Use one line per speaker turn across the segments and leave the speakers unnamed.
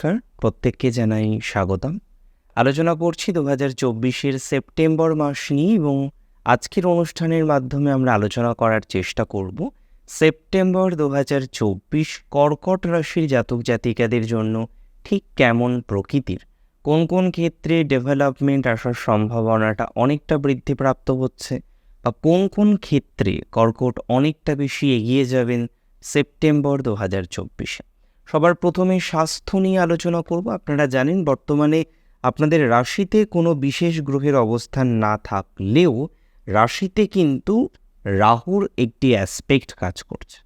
নমস্কার, প্রত্যেককে জানাই স্বাগতম। আলোচনা করছি দু হাজার চব্বিশের সেপ্টেম্বর মাস নিয়ে এবং আজকের অনুষ্ঠানের মাধ্যমে আমরা আলোচনা করার চেষ্টা করব সেপ্টেম্বর দু হাজার চব্বিশ কর্কট রাশির জাতক জাতিকাদের জন্য ঠিক কেমন প্রকৃতির? কোন কোন ক্ষেত্রে ডেভেলপমেন্ট আসার সম্ভাবনাটা অনেকটা বৃদ্ধিপ্রাপ্ত হচ্ছে? বা কোন কোন ক্ষেত্রে কর্কট অনেকটা বেশি এগিয়ে যাবেন সেপ্টেম্বর দু হাজার চব্বিশে? সবার প্রথমে স্বাস্থ্য নিয়ে আলোচনা করব। আপনারা জানেন, বর্তমানে আপনাদের রাশিতে কোনো বিশেষ গ্রহের অবস্থান না থাকলেও রাশিতে কিন্তু রাহুর একটি অ্যাসপেক্ট কাজ করছে।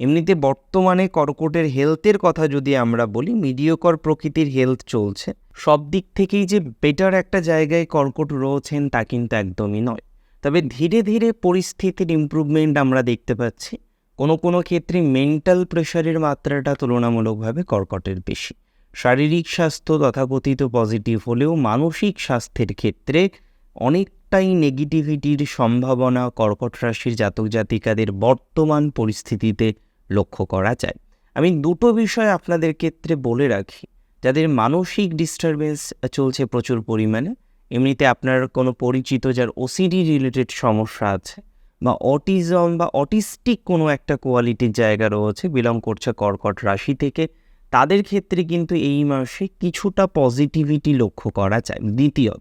এমনিতে বর্তমানে কর্কটের হেলথের কথা যদি আমরা বলি মিডিয়কর প্রকৃতির হেলথ চলছে। সব দিক থেকেই যে বেটার একটা জায়গায় কর্কট রয়েছেন তা কিন্তু একদমই নয়। তবে ধীরে ধীরে পরিস্থিতির ইমপ্রুভমেন্ট আমরা দেখতে পাচ্ছি। কোনো কোনো ক্ষেত্রে মেন্টাল প্রেশারের মাত্রাটা তুলনামূলকভাবে কর্কটের বেশি। শারীরিক স্বাস্থ্য তথাকথিত পজিটিভ হলেও মানসিক স্বাস্থ্যের ক্ষেত্রে অনেকটাই নেগেটিভিটির সম্ভাবনা কর্কট রাশির জাতক জাতিকাদের বর্তমান পরিস্থিতিতে লক্ষ্য করা যায়। আমি দুটো বিষয় আপনাদের ক্ষেত্রে বলে রাখি। যাদের মানসিক ডিস্টারবেন্স চলছে প্রচুর পরিমাণে, এমনিতে আপনার কোনো পরিচিত যার ওসিডি রিলেটেড সমস্যা আছে বা অটিজম বা অটিস্টিক কোনো একটা কোয়ালিটির জায়গা রয়েছে, বিলং করছে কর্কট রাশি থেকে। তাদের ক্ষেত্রে কিন্তু এই মাসে কিছুটা পজিটিভিটি লক্ষ্য করা যায়। দ্বিতীয়ত,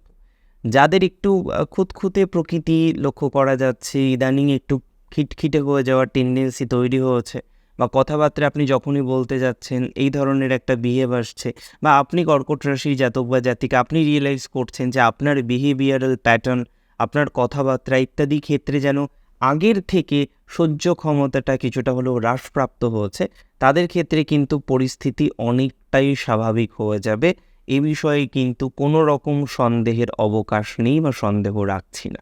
যাদের একটু খুঁতখুঁতে প্রকৃতি লক্ষ্য করা যাচ্ছে, ইদানিং একটু খিটখিটে হয়ে যাওয়ার টেন্ডেন্সি তৈরি হয়েছে বা কথাবার্তা আপনি যখনই বলতে যাচ্ছেন, এই ধরনের একটা বিহেভ আসছে বা আপনি কর্কট রাশির জাতক বা জাতিকে, আপনি রিয়েলাইজ করছেন যে আপনার বিহেভিয়ারাল প্যাটার্ন আপনার কথাবার্তা ইত্যাদি ক্ষেত্রে যেন আগের থেকে সহ্য ক্ষমতাটা কিছুটা হলেও হ্রাসপ্রাপ্ত হয়েছে। তাদের ক্ষেত্রে কিন্তু পরিস্থিতি অনেকটাই স্বাভাবিক হয়ে যাবে। এ বিষয়ে কিন্তু কোনো রকম সন্দেহের অবকাশ নেই বা সন্দেহ রাখছি না।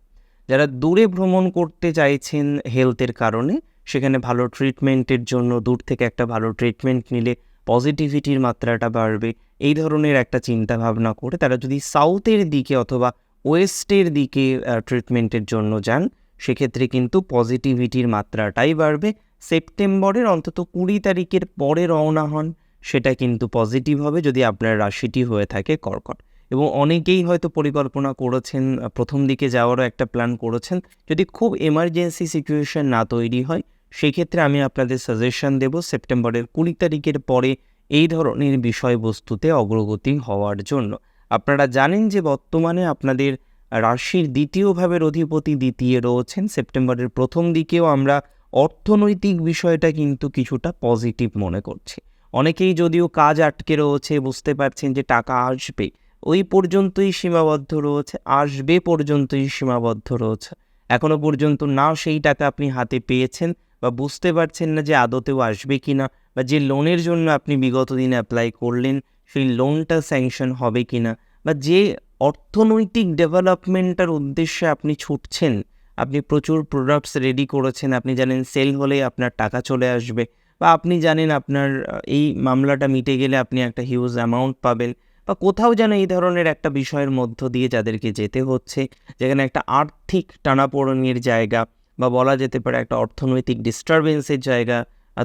যারা দূরে ভ্রমণ করতে চাইছেন হেলথের কারণে, সেখানে ভালো ট্রিটমেন্টের জন্য দূর থেকে একটা ভালো ট্রিটমেন্ট নিলে পজিটিভিটির মাত্রাটা বাড়বে। এই ধরনের একটা চিন্তা ভাবনা করে তারা যদি সাউথের দিকে অথবা ওয়েস্টের দিকে ট্রিটমেন্টের জন্য যান সেক্ষেত্রে কিন্তু পজিটিভিটির মাত্রাটাই বাড়বে। সেপ্টেম্বরের অন্তত কুড়ি তারিখের পরে রওনা হন, সেটা কিন্তু পজিটিভ হবে যদি আপনার রাশিটি হয়ে থাকে কর্কট। এবং অনেকেই হয়তো পরিকল্পনা করেছেন, প্রথম দিকে যাওয়ারও একটা প্ল্যান করেছেন। যদি খুব এমার্জেন্সি সিচুয়েশন না তৈরি হয়, সেক্ষেত্রে আমি আপনাদের সাজেশন দেব সেপ্টেম্বরের কুড়ি তারিখের পরে এই ধরনের বিষয়বস্তুতে অগ্রগতি হওয়ার জন্য। আপনারা জানেন যে বর্তমানে আপনাদের রাশির দ্বিতীয় ভাবের অধিপতি দ্বিতীয় রয়েছেন। সেপ্টেম্বরের প্রথম দিকেও আমরা অর্থনৈতিক বিষয়টা কিন্তু কিছুটা পজিটিভ মনে করছি। অনেকেই যদিও কাজ আটকে রয়েছে, বুঝতে পারছেন যে টাকা আসবে, ওই পর্যন্তই সীমাবদ্ধ রয়েছে, আসবে পর্যন্তই সীমাবদ্ধ রয়েছে। এখনও পর্যন্ত না সেই টাকা আপনি হাতে পেয়েছেন বা বুঝতে পারছেন না যে আদতেও আসবে কি না বা যে লোনের জন্য আপনি বিগত দিনে অ্যাপ্লাই করলেন, সেই লোনটা স্যাংশন হবে কি না বা যে অর্থনৈতিক ডেভেলপমেন্টের উদ্দেশ্যে আপনি ছুটছেন, আপনি প্রচুর প্রোডাক্টস রেডি করেছেন, আপনি জানেন সেল হলে আপনার টাকা চলে আসবে বা আপনি জানেন আপনার এই মামলাটা মিটে গেলে আপনি একটা হিউজ অ্যামাউন্ট পাবেন বা কোথাও যেন এই ধরনের একটা বিষয়ের মধ্য দিয়ে যাদেরকে যেতে হচ্ছে, যেখানে একটা আর্থিক টানাপোড়েনের জায়গা বা বলা যেতে পারে একটা অর্থনৈতিক ডিস্টারবেন্সের জায়গা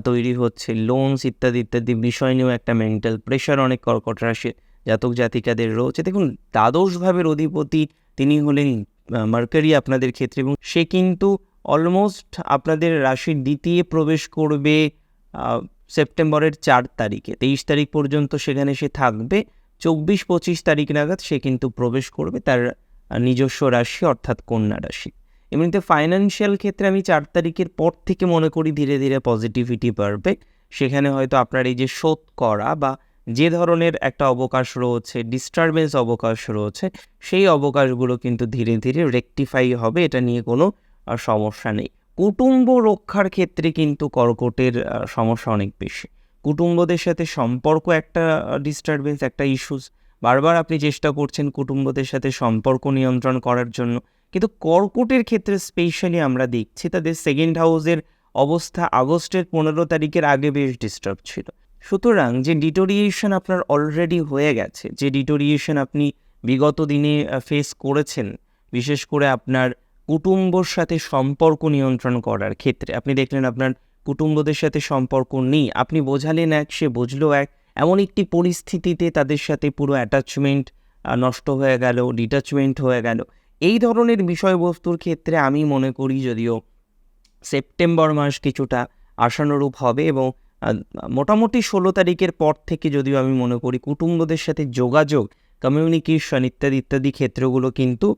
তৈরি হচ্ছে লোনস ইত্যাদি ইত্যাদি বিষয় নিয়েও একটা মেন্টাল প্রেশার অনেক কর্কট রাশির জাতক জাতিকাদের রয়েছে দেখুন দ্বাদশ ভাবের অধিপতি তিনি হলেন মার্কারি আপনাদের ক্ষেত্রে এবং সে কিন্তু অলমোস্ট আপনাদের রাশির দ্বিতীয় প্রবেশ করবে সেপ্টেম্বরের চার তারিখে। তেইশ তারিখ পর্যন্ত সেখানে সে থাকবে, চব্বিশ পঁচিশ তারিখ নাগাদ সে কিন্তু প্রবেশ করবে তার নিজস্ব রাশি অর্থাৎ কন্যা রাশি। এমনিতে ফাইন্যান্সিয়াল ক্ষেত্রে আমি চার তারিখের পর থেকে মনে করি ধীরে ধীরে পজিটিভিটি বাড়বে। সেখানে হয়তো আপনার এই যে শোধ করা বা যে ধরনের একটা অবকাশ রয়েছে ডিস্টারবেন্স অবকাশ রয়েছে, সেই অবকাশগুলো কিন্তু ধীরে ধীরে রেকটিফাই হবে, এটা নিয়ে কোনো সমস্যা নেই। কুটুম্ব রক্ষার ক্ষেত্রে কিন্তু কর্কটের সমস্যা অনেক বেশি। কুটুম্বদের সাথে সম্পর্ক একটা ডিস্টারবেন্স একটা ইস্যুস বারবার আপনি চেষ্টা করছেন কুটুম্বদের সাথে সম্পর্ক নিয়ন্ত্রণ করার জন্য। কিন্তু কর্কটের ক্ষেত্রে স্পেশালি আমরা দেখছি, তাদের সেকেন্ড হাউসের অবস্থা আগস্টের পনেরো তারিখের আগে বেশ ডিস্টার্ব ছিল। সুতরাং যে ডিটোরিয়েশন আপনার অলরেডি হয়ে গেছে, যে ডিটোরিয়েশন আপনি বিগত দিনে ফেস করেছেন, বিশেষ করে আপনার কুটুম্বর সাথে সম্পর্ক নিয়ন্ত্রণ করার ক্ষেত্রে, আপনি দেখলেন আপনার কুটুম্বদের সাথে সম্পর্ক নেই, আপনি বোঝালেন এক, সে বুঝলো এক, এমন একটি পরিস্থিতিতে তাদের সাথে পুরো অ্যাটাচমেন্ট নষ্ট হয়ে গেল ডিটাচমেন্ট হয়ে গেল। এই ধরনের বিষয়বস্তুর ক্ষেত্রে আমি মনে করি যদিও সেপ্টেম্বর মাস কিছুটা আশানুরূপ হবে এবং মোটামুটি ষোলো তারিখের পর থেকে যদিও আমি মনে করি কুটুম্বদের সাথে যোগাযোগ কমিউনিকেশন ইত্যাদি ইত্যাদি ক্ষেত্রগুলো কিন্তু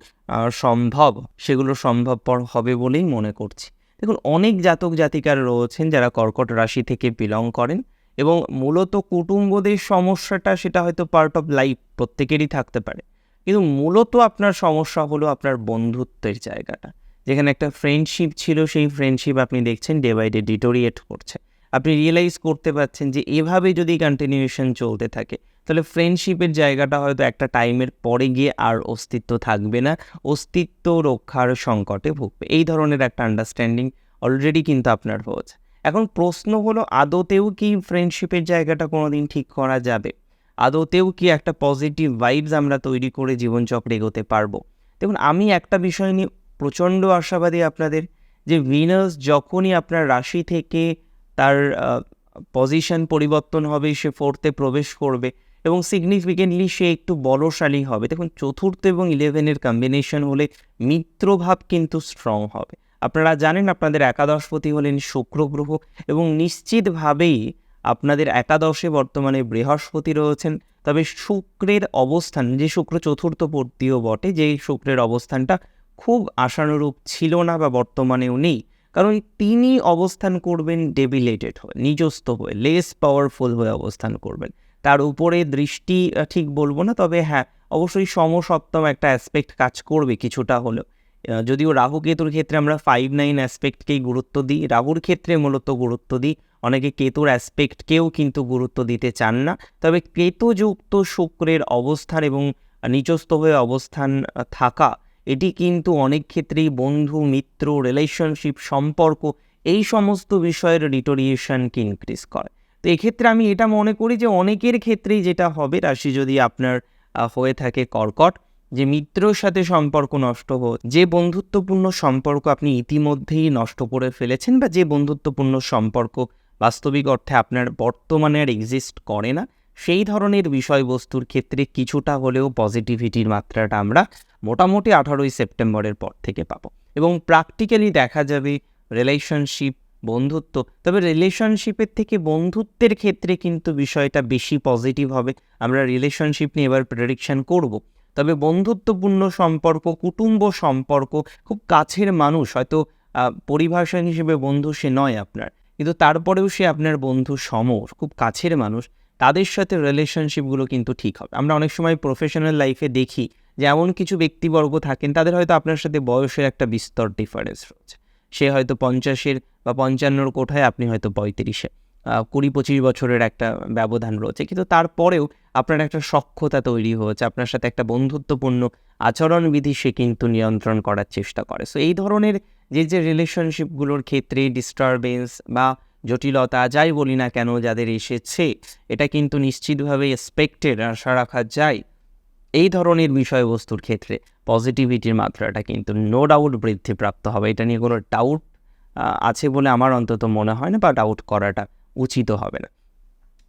সম্ভব, সেগুলো সম্ভবপর হবে বলেই মনে করছি। দেখুন, অনেক জাতক জাতিকার রয়েছেন যারা কর্কট রাশি থেকে বিলং করেন এবং মূলত কুটুম্বদের সমস্যাটা সেটা হয়তো পার্ট অফ লাইফ প্রত্যেকেরই থাকতে পারে। কিন্তু মূলত আপনার সমস্যা হলো আপনার বন্ধুত্বের জায়গাটা। যেখানে একটা ফ্রেন্ডশিপ ছিল, সেই ফ্রেন্ডশিপ আপনি দেখছেন ডে বাই ডে ডিটোরিয়েট করছে। আপনি রিয়েলাইজ করতে পারছেন যে এভাবে যদি কন্টিনিউশন চলতে থাকে, তাহলে ফ্রেন্ডশিপের জায়গাটা হয়তো একটা টাইমের পরে গিয়ে আর অস্তিত্ব থাকবে না, অস্তিত্ব রক্ষার সংকটে ভুগবে। এই ধরনের একটা আন্ডারস্ট্যান্ডিং অলরেডি কিন্তু আপনার হয়েছে। এখন প্রশ্ন হলো, আদতেও কি ফ্রেন্ডশিপের জায়গাটা কোনোদিন ঠিক করা যাবে? আদতেও কি একটা পজিটিভ ভাইবস আমরা তৈরি করে জীবনচক্রে এগোতে পারব? দেখুন, আমি একটা বিষয় নিয়ে প্রচণ্ড আশাবাদী আপনাদের যে ভিনাস যখনই আপনার রাশি থেকে তার পজিশন পরিবর্তন হবে, সে ফোর্থে প্রবেশ করবে এবং সিগনিফিকেন্টলি সে একটু বলশালী হবে। দেখুন, চতুর্থ এবং ইলেভেনের কম্বিনেশন হলে মিত্রভাব কিন্তু স্ট্রং হবে। আপনারা জানেন, আপনাদের একাদশপতি হলেন শুক্র গ্রহ এবং নিশ্চিতভাবেই আপনাদের একাদশে বর্তমানে বৃহস্পতি রয়েছেন। তবে শুক্রের অবস্থান, যে শুক্র চতুর্থ পর্তীয় বটে, যে শুক্রের অবস্থানটা খুব আশানুরূপ ছিল না বা বর্তমানেও নেই। কারণ তিনি অবস্থান করবেন ডেবিলেটেড হয়ে নিজস্ব হয়ে লেস পাওয়ারফুল হয়ে অবস্থান করবেন। তার উপরে দৃষ্টি ঠিক বলব না, তবে হ্যাঁ অবশ্যই সমসপ্তম একটা অ্যাসপেক্ট কাজ করবে কিছুটা হলেও। যদিও রাহু কেতুর ক্ষেত্রে আমরা ফাইভ নাইন অ্যাসপেক্টকেই গুরুত্ব দিই, রাহুর ক্ষেত্রে মূলত গুরুত্ব দিই। অনেকে কেতুর অ্যাসপেক্টকেও কিন্তু গুরুত্ব দিতে চান না। তবে কেতুযুক্ত শুক্রের অবস্থান এবং নিচস্থ হয়ে অবস্থান থাকা এটি কিন্তু অনেক ক্ষেত্রেই বন্ধু, মিত্র রিলেশনশিপ সম্পর্ক এই সমস্ত বিষয়ের রিটোরিয়েশনকে ইনক্রিজ করে। তো এক্ষেত্রে আমি এটা মনে করি যে অনেকের ক্ষেত্রেই যেটা হবে রাশি যদি আপনার হয়ে থাকে কর্কট, যে মিত্রর সাথে সম্পর্ক নষ্ট হো, যে বন্ধুত্বপূর্ণ সম্পর্ক আপনি ইতিমধ্যেই নষ্ট করে ফেলেছেন বা যে বন্ধুত্বপূর্ণ সম্পর্ক বাস্তবিক অর্থে আপনার বর্তমানে আর এক্সিস্ট করে না, সেই ধরনের বিষয়বস্তুর ক্ষেত্রে কিছুটা হলেও পজিটিভিটির মাত্রাটা আমরা মোটামুটি আঠারোই সেপ্টেম্বরের পর থেকে পাবো। এবং প্র্যাকটিক্যালি দেখা যাবে রিলেশনশিপ বন্ধুত্ব তবে রিলেশনশিপের থেকে বন্ধুত্বের ক্ষেত্রে কিন্তু বিষয়টা বেশি পজিটিভ হবে। আমরা রিলেশনশিপ নিয়ে এবার প্রেডিকশন করব। তবে বন্ধুত্বপূর্ণ সম্পর্ক কুটুম্ব সম্পর্ক খুব কাছের মানুষ হয়তো আহ, পরিভাষা হিসেবে বন্ধু সে নয় আপনার। কিন্তু তারপরেও সে আপনার বন্ধু সম খুব কাছের মানুষ। তাদের সাথে রিলেশনশিপগুলো কিন্তু ঠিক হবে। আমরা অনেক সময় প্রফেশনাল লাইফে দেখি যে এমন কিছু ব্যক্তিবর্গ থাকেন, তাদের হয়তো আপনার সাথে বয়সের একটা বিস্তর ডিফারেন্স রয়েছে। সে হয়তো পঞ্চাশের বা পঞ্চান্নর কোঠায় আপনি হয়তো পঁয়ত্রিশে কুড়ি পঁচিশ বছরের একটা ব্যবধান রয়েছে। কিন্তু তারপরেও আপনার একটা সক্ষতা তৈরি হয়েছে, আপনার সাথে একটা বন্ধুত্বপূর্ণ আচরণবিধি সে কিন্তু নিয়ন্ত্রণ করার চেষ্টা করে। সো এই ধরনের যে যে রিলেশনশিপগুলোর ক্ষেত্রে ডিস্টারবেন্স বা জটিলতা যাই বলি না কেন, যাদের এসেছে, এটা কিন্তু নিশ্চিতভাবে এক্সপেক্টেড আশা রাখা যায়। এই ধরনের বিষয়বস্তুর ক্ষেত্রে পজিটিভিটির মাত্রাটা কিন্তু নো ডাউট বৃদ্ধিপ্রাপ্ত হবে। এটা নিয়ে কোনো ডাউট আছে বলে আমার অন্তত মনে হয় না বা ডাউট করাটা উচিত হবে না।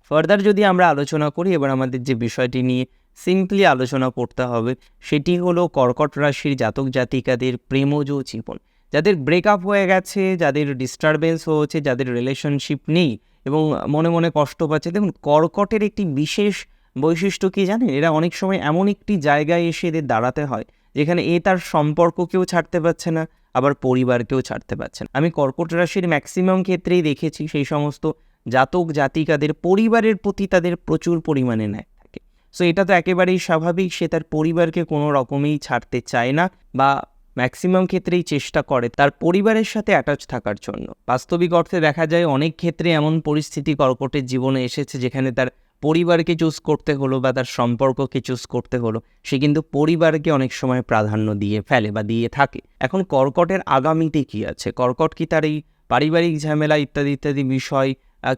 ফার্দার যদি আমরা আলোচনা করি, এবার আমাদের যে বিষয়টি নিয়ে সিম্পলি আলোচনা করতে হবে, সেটি হলো কর্কট রাশির জাতক জাতিকাদের প্রেমজ জীবন। যাদের ব্রেকআপ হয়ে গেছে, যাদের ডিস্টারবেন্স হয়েছে, যাদের রিলেশনশিপ নেই এবং মনে মনে কষ্ট পাচ্ছে, দেখুন কর্কটের একটি বিশেষ বৈশিষ্ট্য কি জানেন? এরা অনেক সময় এমন একটি জায়গায় এসে এদের দাঁড়াতে হয়, যেখানে এ তার সম্পর্ককেও ছাড়তে পারছে না, আবার পরিবারকেও ছাড়তে পারছে না। আমি কর্কট রাশির ম্যাক্সিমাম ক্ষেত্রেই দেখেছি সেই সমস্ত জাতক জাতিকাদের পরিবারের প্রতি তাদের প্রচুর পরিমাণে নেয় থাকে। সো এটা তো একেবারেই স্বাভাবিক, সে তার পরিবারকে কোনো রকমেই ছাড়তে চায় না বা ম্যাক্সিমাম ক্ষেত্রেই চেষ্টা করে তার পরিবারের সাথে অ্যাটাচ থাকার জন্য। বাস্তবিক অর্থে দেখা যায়, অনেক ক্ষেত্রে এমন পরিস্থিতি কর্কটের জীবনে এসেছে যেখানে তার পরিবারকে চুজ করতে হলো বা তার সম্পর্ককে চুজ করতে হলো, সে কিন্তু পরিবারকে অনেক সময় প্রাধান্য দিয়ে ফেলে বা দিয়ে থাকে। এখন কর্কটের আগামীতে কি আছে? কর্কট কি তার এই পারিবারিক ঝামেলা ইত্যাদি ইত্যাদি বিষয়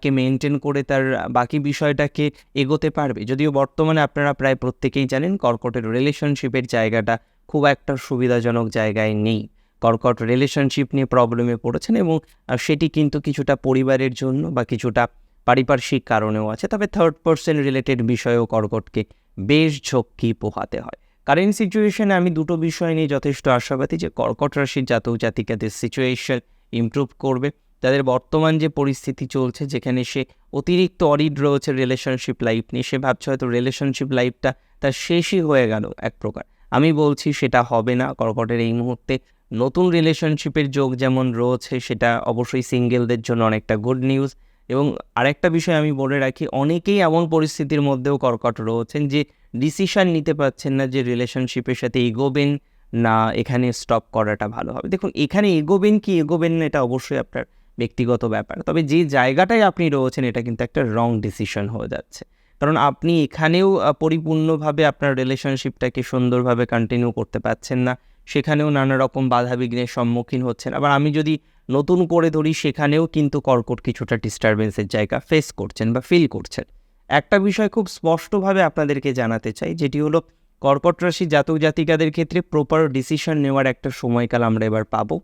কে মেনটেন করে তার বাকি বিষয়টাকে এগোতে পারবে? যদিও বর্তমানে আপনারা প্রায় প্রত্যেকেই জানেন কর্কটের রিলেশনশিপের জায়গাটা খুব একটা সুবিধাজনক জায়গায় নেই। কর্কট রিলেশনশিপ নিয়ে প্রবলেমে পড়েছেন এবং সেটি কিন্তু কিছুটা পরিবারের জন্য বা কিছুটা পারিপার্শ্বিক কারণেও আছে, তবে থার্ড পার্সন রিলেটেড বিষয়েও কর্কটকে বেশ ঝক্কি পোহাতে হয়। কারেন্ট সিচুয়েশনে আমি দুটো বিষয় নিয়ে যথেষ্ট আশাবাদী যে কর্কট রাশির জাতক জাতিকাদের সিচুয়েশন ইমপ্রুভ করবে। তাদের বর্তমান যে পরিস্থিতি চলছে, যেখানে সে অতিরিক্ত অরিড রয়েছে রিলেশনশিপ লাইফ নিয়ে, সে ভাবছে হয়তো রিলেশনশিপ লাইফটা তার শেষই হয়ে গেল এক প্রকার। আমি বলছি সেটা হবে না, কর্কটের এই মুহূর্তে নতুন রিলেশনশিপের যোগ যেমন রয়েছে, সেটা অবশ্যই সিঙ্গেলদের জন্য অনেকটা গুড নিউজ এবং আরেকটা বিষয় আমি বলে রাখি, অনেকেই এমন পরিস্থিতির মধ্যেও কর্কট রয়েছেন যে ডিসিশন নিতে পারছেন না যে রিলেশনশিপের সাথে এগোবেন না, এখানে স্টপ করাটা ভালো হবে। দেখুন, এখানে এগোবেন কি, এগোবেন না এটা অবশ্যই আপনার ব্যক্তিগত ব্যাপার। তবে যে জায়গাটায় আপনি রয়েছেন এটা কিন্তু একটা রং ডিসিশন হয়ে যাচ্ছে। কারণ আপনি এখানেও পরিপূর্ণভাবে আপনার রিলেশনশিপটাকে সুন্দরভাবে কন্টিনিউ করতে পারছেন না। সেখানেও নানা রকম বাধা বিঘ্নের সম্মুখীন হচ্ছেন। আবার আমি যদি নতুন করে ধরি সেখানেও কিন্তু কর্কট কিছুটা ডিস্টারবেন্সের জায়গা ফেস করছেন বা ফিল করছেন। একটা বিষয় খুব স্পষ্টভাবে আপনাদেরকে জানাতে চাই, যেটি হলো কর্কট রাশি জাতক জাতিকাদের ক্ষেত্রে প্রপার ডিসিশন নেওয়ার একটা সময়কাল আমরা এবার পাবো।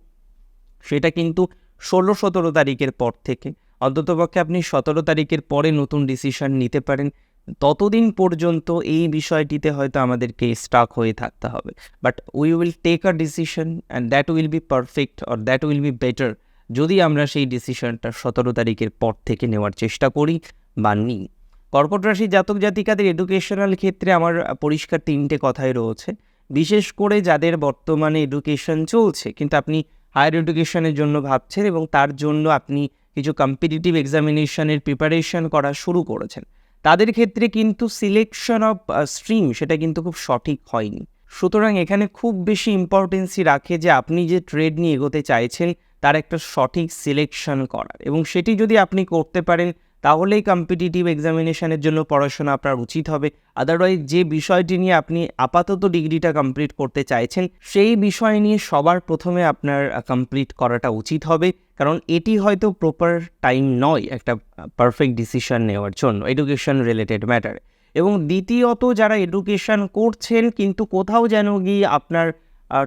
সেটা কিন্তু ষোলো সতেরো তারিখের পর থেকে। অন্ততপক্ষে আপনি সতেরো তারিখের পরে নতুন ডিসিশন নিতে পারেন। ততদিন পর্যন্ত এই বিষয়টিতে হয়তো আমাদেরকে স্টাক হয়ে থাকতে হবে। But we will take a decision and that will be perfect or that will be better যদি আমরা সেই ডিসিশনটা সতেরো তারিখের পর থেকে নেওয়ার চেষ্টা করি বা নিই। কর্কট রাশি জাতক জাতিকাদের এডুকেশনাল ক্ষেত্রে আমার পরিষ্কার তিনটে কথাই রয়েছে। বিশেষ করে যাদের বর্তমানে এডুকেশন চলছে, কিন্তু আপনি হায়ার এডুকেশনের জন্য ভাবছেন এবং তার জন্য আপনি কিছু কম্পিটিটিভ এক্সামিনেশনের প্রিপারেশন করা শুরু করেছেন। তাদের ক্ষেত্রে কিন্তু সিলেকশন অফ স্ট্রিম সেটা কিন্তু খুব সঠিক হয়নি। সুতরাং এখানে খুব বেশি ইম্পর্টেন্সি রাখে যে আপনি যে ট্রেড নিয়ে এগোতে চাইছেন, তার একটা সঠিক সিলেকশন করার। এবং সেটি যদি আপনি করতে পারেন তাহলেই কম্পিটিটিভ এক্সামিনেশনের জন্য পড়াশোনা আপনার উচিত হবে। আদারওয়াইজ যে বিষয়টি নিয়ে আপনি আপাতত ডিগ্রিটা কমপ্লিট করতে চাইছেন, সেই বিষয় নিয়ে সবার প্রথমে আপনার কমপ্লিট করাটা উচিত হবে। কারণ এটি হয়তো প্রপার টাইম নয় একটা পারফেক্ট ডিসিশন নেওয়ার জন্য এডুকেশন রিলেটেড ম্যাটারে এবং দ্বিতীয়ত, যারা এডুকেশন করছেন, কিন্তু কোথাও যেন গিয়ে আপনার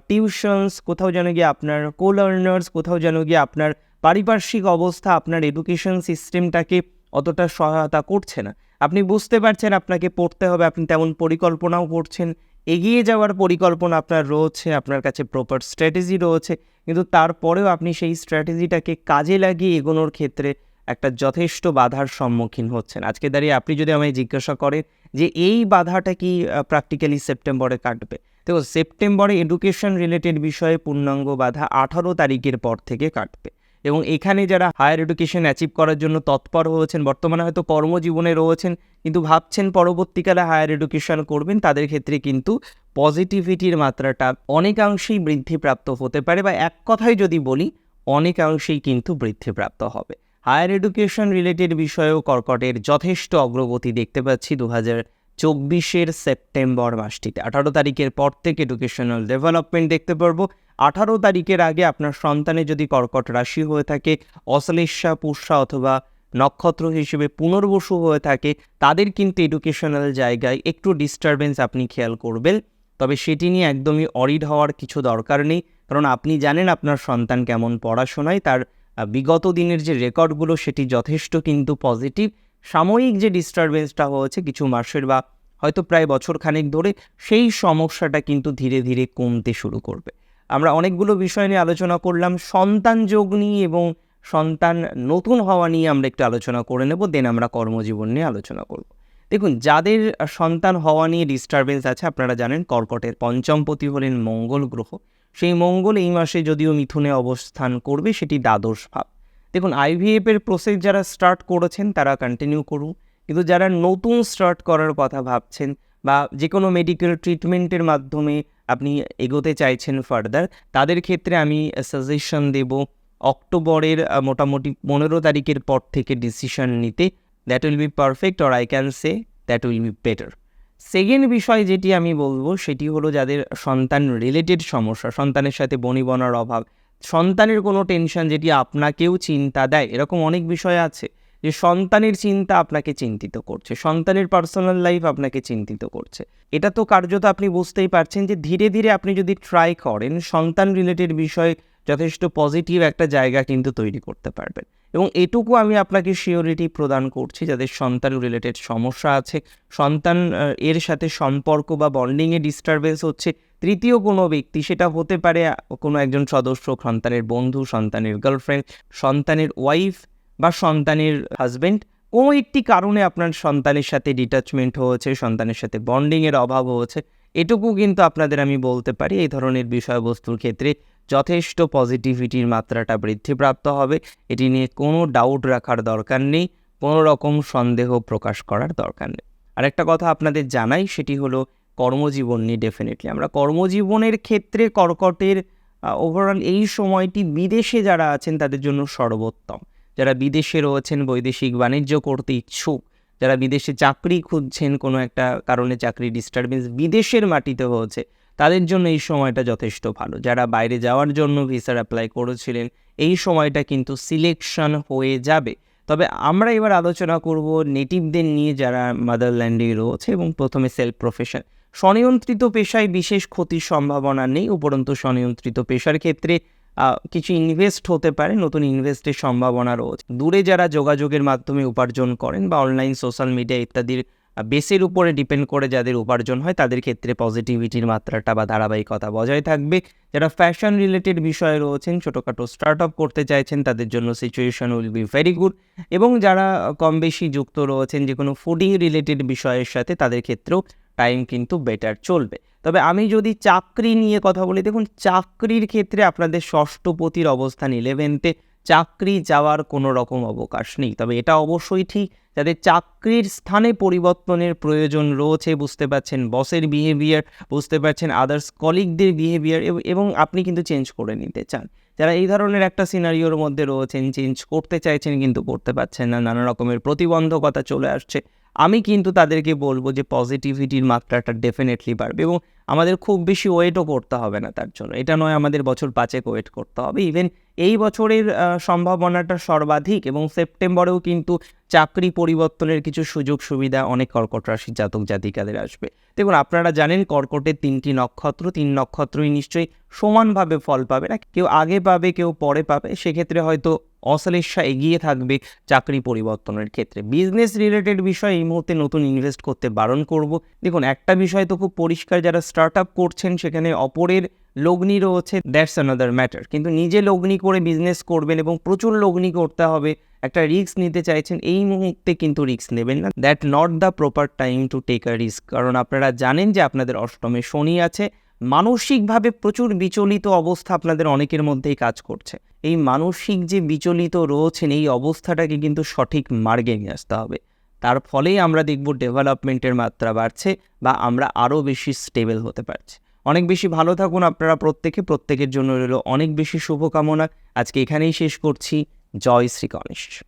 টিউশনস কোথাও যেন গিয়ে আপনার কো লার্নার্স কোথাও যেন গিয়ে আপনার পারিপার্শ্বিক অবস্থা, আপনার এডুকেশন সিস্টেমটাকে অতটা সহায়তা করছে না। আপনি বুঝতে পারছেন আপনাকে পড়তে হবে, আপনি তেমন পরিকল্পনাও করছেন। এগিয়ে যাওয়ার পরিকল্পনা আপনার রয়েছে, আপনার কাছে প্রপার স্ট্র্যাটেজি রয়েছে, কিন্তু তারপরেও আপনি সেই স্ট্র্যাটেজিটাকে কাজে লাগিয়ে এগোনোর ক্ষেত্রে একটা যথেষ্ট বাধার সম্মুখীন হচ্ছেন। আজকে দাঁড়িয়ে আপনি যদি আমায় জিজ্ঞাসা করেন যে এই বাধাটা কি প্র্যাকটিক্যালি সেপ্টেম্বরে কাটবে? দেখো সেপ্টেম্বরে এডুকেশন রিলেটেড বিষয়ে পূর্ণাঙ্গ বাধা আঠারো তারিখের পর থেকে কাটবে। এবং এখানে যারা হায়ার এডুকেশন অ্যাচিভ করার জন্য তৎপর হয়েছেন, বর্তমানে হয়তো কর্মজীবনে রয়েছেন, কিন্তু ভাবছেন পরবর্তীকালে হায়ার এডুকেশন করবেন, তাদের ক্ষেত্রে কিন্তু পজিটিভিটির মাত্রাটা অনেকাংশেই বৃদ্ধিপ্রাপ্ত হতে পারে বা এক কথায় যদি বলি, অনেকাংশেই কিন্তু বৃদ্ধিপ্রাপ্ত হবে। হায়ার এডুকেশন রিলেটেড বিষয়েও কর্কটের যথেষ্ট অগ্রগতি দেখতে পাচ্ছি দু হাজার চব্বিশের সেপ্টেম্বর মাসটিতে। আঠারো তারিখের পর থেকে এডুকেশনাল ডেভেলপমেন্ট দেখতে পারব। আঠারো তারিখের আগে আপনার সন্তানের যদি কর্কট রাশি হয়ে থাকে, অশ্লেষা, পুষ্যা অথবা নক্ষত্র হিসেবে পুনর্বসু হয়ে থাকে, তাদের কিন্তু এডুকেশনাল জায়গায় একটু ডিস্টারবেন্স আপনি খেয়াল করবেন। তবে সেটি নিয়ে একদমই অরিড হওয়ার কিছু দরকার নেই। কারণ আপনি জানেন আপনার সন্তান কেমন পড়াশোনায়, তার বিগত দিনের যে রেকর্ডগুলো সেটি যথেষ্ট কিন্তু পজিটিভ সাময়িক যে ডিস্টারবেন্সটা হয়েছে কিছু মাসের বা হয়তো প্রায় বছর খানেক ধরে, সেই সমস্যাটা কিন্তু ধীরে ধীরে কমতে শুরু করবে। আমরা অনেকগুলো বিষয় নিয়ে আলোচনা করলাম, সন্তান যোগ নিয়ে এবং সন্তান নতুন হওয়া নিয়ে আমরা একটু আলোচনা করে নেব দেন আমরা কর্মজীবন নিয়ে আলোচনা করব। দেখুন, যাদের সন্তান হওয়া নিয়ে ডিস্টারবেন্স আছে, আপনারা জানেন কর্কটের পঞ্চমপতি হলেন মঙ্গল গ্রহ। সেই মঙ্গল এই মাসে যদিও মিথুনে অবস্থান করবে, সেটি দ্বাদশ ভাব। দেখুন আইভিএফ এর প্রসেস যারা স্টার্ট করেছেন, তারা কন্টিনিউ করুন। কিন্তু যারা নতুন স্টার্ট করার কথা ভাবছেন বা যে কোনো মেডিকেল ট্রিটমেন্টের মাধ্যমে আপনি এগোতে চাইছেন ফার্দার তাদের ক্ষেত্রে আমি সাজেশন দেব অক্টোবরের মোটামুটি পনেরো তারিখের পর থেকে ডিসিশন নিতে। That will be perfect or I can say that will be better second বিষয় যেটি আমি বলব, সেটি হলো যাদের সন্তান রিলেটেড সমস্যা, সন্তানের সাথে বনিবনার অভাব। সন্তানের কোনো টেনশন যেটি আপনাকেও চিন্তা দেয়, এরকম অনেক বিষয় আছে। যে সন্তানের চিন্তা আপনাকে চিন্তিত করছে, সন্তানের পার্সোনাল লাইফ আপনাকে চিন্তিত করছে। এটা তো কার্যত আপনি বুঝতেই পারছেন যে ধীরে ধীরে আপনি যদি ট্রাই করেন, সন্তান রিলেটেড বিষয়ে যথেষ্ট পজিটিভ একটা জায়গা কিন্তু তৈরি করতে পারবেন। এবং এটুকু আমি আপনাকে শিওরিটি প্রদান করছি যাদের সন্তান রিলেটেড সমস্যা আছে, সন্তান এর সাথে সম্পর্ক বা বন্ডিংয়ে ডিস্টারবেন্স হচ্ছে, তৃতীয় কোনো ব্যক্তি, সেটা হতে পারে কোনো একজন সদস্য, সন্তানের বন্ধু, সন্তানের গার্লফ্রেন্ড সন্তানের ওয়াইফ বা সন্তানের হাজবেন্ড কোনো একটি কারণে আপনার সন্তানের সাথে ডিটাচমেন্ট হয়েছে, সন্তানের সাথে বন্ডিংয়ের অভাব হয়েছে। এটুকু কিন্তু আপনাদের আমি বলতে পারি, এই ধরনের বিষয়বস্তুর ক্ষেত্রে যথেষ্ট পজিটিভিটির মাত্রাটা বৃদ্ধিপ্রাপ্ত হবে। এটি নিয়ে কোনো ডাউট রাখার দরকার নেই, কোনো রকম সন্দেহ প্রকাশ করার দরকার নেই। আরেকটা কথা আপনাদের জানাই, সেটি হলো কর্মজীবন নিয়ে ডেফিনেটলি আমরা কর্মজীবনের ক্ষেত্রে কর্কটের ওভারঅল এই সময়টি বিদেশে যারা আছেন, তাদের জন্য সর্বোত্তম। যারা বিদেশে রয়েছেন, বৈদেশিক বাণিজ্য করতে ইচ্ছুক, যারা বিদেশে চাকরি খুঁজছেন কোনো একটা কারণে চাকরি ডিস্টারবেন্স বিদেশের মাটিতে হয়েছে, তাদের জন্য এই সময়টা যথেষ্ট ভালো। যারা বাইরে যাওয়ার জন্য ভিসার অ্যাপ্লাই করেছিলেন, এই সময়টা কিন্তু সিলেকশন হয়ে যাবে। তবে আমরা এবার আলোচনা করব নেটিভদের নিয়ে যারা মাদারল্যান্ডে রয়েছে এবং প্রথমে সেলফ প্রফেশন স্বনিয়ন্ত্রিত পেশায় বিশেষ ক্ষতির সম্ভাবনা নেই, উপরন্তু স্বনিয়ন্ত্রিত পেশার ক্ষেত্রে কিছু ইনভেস্ট হতে পারে, নতুন ইনভেস্টের সম্ভাবনা রয়েছে। দূরে যারা যোগাযোগের মাধ্যমে উপার্জন করেন বা অনলাইন সোশ্যাল মিডিয়া ইত্যাদির বেসের উপরে ডিপেন্ড করে যাদের উপার্জন হয়, তাদের ক্ষেত্রে পজিটিভিটির মাত্রাটা বা ধারাবাহিকতা বজায় থাকবে। যারা ফ্যাশন রিলেটেড বিষয়ে রয়েছেন, ছোটোখাটো স্টার্ট আপ করতে চাইছেন, তাদের জন্য situation will be very good এবং যারা কম বেশি যুক্ত রয়েছেন যে কোনো ফুডিং রিলেটেড বিষয়ের সাথে, তাদের ক্ষেত্রেও টাইম কিন্তু বেটার চলবে। তবে আমি যদি চাকরি নিয়ে কথা বলি, দেখুন, চাকরির ক্ষেত্রে আপনাদের ষষ্ঠপতির অবস্থান ইলেভেন্থে চাকরি যাওয়ার কোনো রকম অবকাশ নেই। তবে এটা অবশ্যই ঠিক, যাদের চাকরির স্থানে পরিবর্তনের প্রয়োজন রয়েছে, বুঝতে পারছেন, বসের বিহেভিয়ার বুঝতে পারছেন আদার্স কলিগদের বিহেভিয়ার এবং আপনি কিন্তু চেঞ্জ করে নিতে চান। যারা এই ধরনের একটা সিনারিওর মধ্যে রয়েছেন চেঞ্জ করতে চাইছেন, কিন্তু করতে পারছেন না, নানা রকমের প্রতিবন্ধকতা চলে আসছে। আমি কিন্তু তাদেরকে বলব যে পজিটিভিটির মাত্রাটা ডেফিনেটলি বাড়বে এবং আমাদের খুব বেশি ওয়েটও করতে হবে না তার জন্য। এটা নয় আমাদের বছর পাঁচেক ওয়েট করতে হবে। ইভেন এই বছরের সম্ভাবনাটা সর্বাধিক এবং সেপ্টেম্বরেও কিন্তু চাকরি পরিবর্তনের কিছু সুযোগ সুবিধা অনেক কর্কট রাশির জাতক জাতিকাদের আসবে। দেখুন, আপনারা জানেন কর্কটের তিনটি নক্ষত্র, তিন নক্ষত্রই নিশ্চয়ই সমানভাবে ফল পাবে। না, কেউ আগে পাবে, কেউ পরে পাবে। সেক্ষেত্রে হয়তো অশ্লেষা এগিয়ে থাকবে চাকরি পরিবর্তনের ক্ষেত্রে। বিজনেস রিলেটেড বিষয় এই মুহূর্তে নতুন ইনভেস্ট করতে বারণ করব। দেখুন, একটা বিষয় তো খুব পরিষ্কার, যারা স্টার্ট আপ করছেন সেখানে অপরের লগ্নি রয়েছে দ্যাটস অ্যানাদার ম্যাটার কিন্তু নিজে লগ্নি করে বিজনেস করবেন এবং প্রচুর লগ্নি করতে হবে, একটা রিস্ক নিতে চাইছেন, এই মুহূর্তে কিন্তু রিস্ক নেবেন না। That not the proper time to take a risk কারণ আপনারা জানেন যে আপনাদের অষ্টমে শনি আছে মানসিকভাবে প্রচুর বিচলিত অবস্থা আপনাদের অনেকের মধ্যেই কাজ করছে। এই মানসিক যে বিচলিত রয়েছেন, এই অবস্থাটাকে কিন্তু সঠিক মার্গে নিয়ে আসতে হবে। তার ফলেই আমরা দেখব ডেভেলপমেন্টের মাত্রা বাড়ছে বা আমরা আরও বেশি স্টেবল হতে পারছি। অনেক বেশি ভালো থাকুন আপনারা প্রত্যেকে, প্রত্যেকের জন্য রইল অনেক বেশি শুভকামনা। আজকে এখানেই শেষ করছি। জয় শ্রী গণেশ।